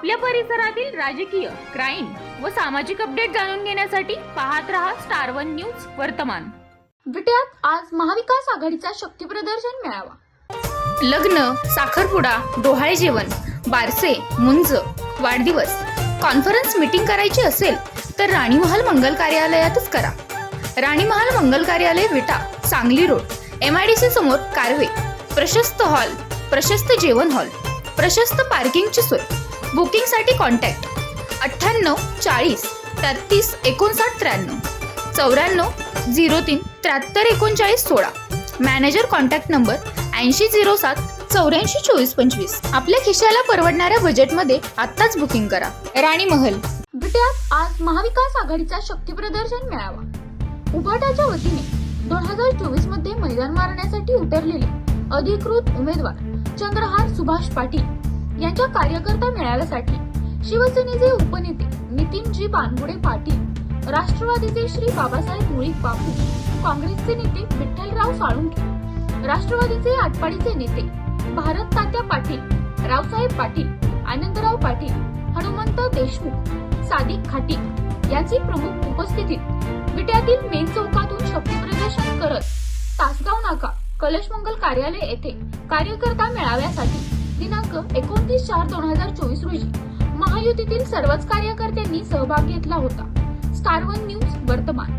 आपल्या परिसरातील राजकीय क्राईम व सामाजिक अपडेट जाणून घेण्यासाठी पाहत रहा स्टार वन न्यूज वर्तमान. विट्यात आज महाविकास आघाडीचा शक्ती प्रदर्शन मेळावा. लग्न साखरपुडा डोहाळे जेवण बारसे मुंज वाढदिवस. कॉन्फरन्स मीटिंग करायची असेल तर राणी महाल मंगल कार्यालयातच करा. राणी महाल मंगल कार्यालय Vita Sangli road M I D C समोर कारवे. प्रशस्त हॉल प्रशस्त जेवण हॉल प्रशस्त पार्किंगची सोय. बुकिंगसाठी कॉन्टॅक्ट. अठ्ठ्याण्णव चाळीस तेहतीस एकोणसाठ त्र्याण्णव. चौऱ्याण्णव झिरो तीन त्र्याहत्तर एकोणचाळीस सोळा. मॅनेजर कॉन्टॅक्ट नंबर ऐंशी झिरो सात चौऱ्याऐंशी चोवीस पंचवीस. आपल्या खिशाला परवडणाऱ्या बजेटमध्ये आत्ताच बुकिंग करा. राणी महल. बिट्यात आज महाविकास आघाडीचा शक्ती प्रदर्शन मेळावा. उभाटाच्या वतीने दोन हजार चोवीसमध्ये मैदान मारण्यासाठी उतरलेले अधिकृत उमेदवार चंद्रहार सुभाष पाटील यांच्या कार्यकर्ता मेळाव्यासाठी शिवसेनेचे उपनेते नितीनजी बानगुडे पाटील राष्ट्रवादीचे श्री बाबासाहेब मुळीक बापू काँग्रेसचे नेते विठ्ठलराव साळुंखे राष्ट्रवादीचे आटपाडीचे नेते भारत तात्या पाटील रावसाहेब पाटील आनंदराव पाटील हनुमंत देशमुख सादिक खाटी यांची प्रमुख उपस्थितीत विट्यातील मेन चौकातून शक्तीप्रदर्शन करत तासगाव नाका कलशमंगल कार्यालय येथे कार्यकर्ता मेळाव्यासाठी दिनांक एकोणतीस चार दोन हजार चोवीस रोजी महायुतीतील सर्वच कार्यकर्त्यांनी सहभाग घेतला होता. स्टार वन न्यूज वर्तमान.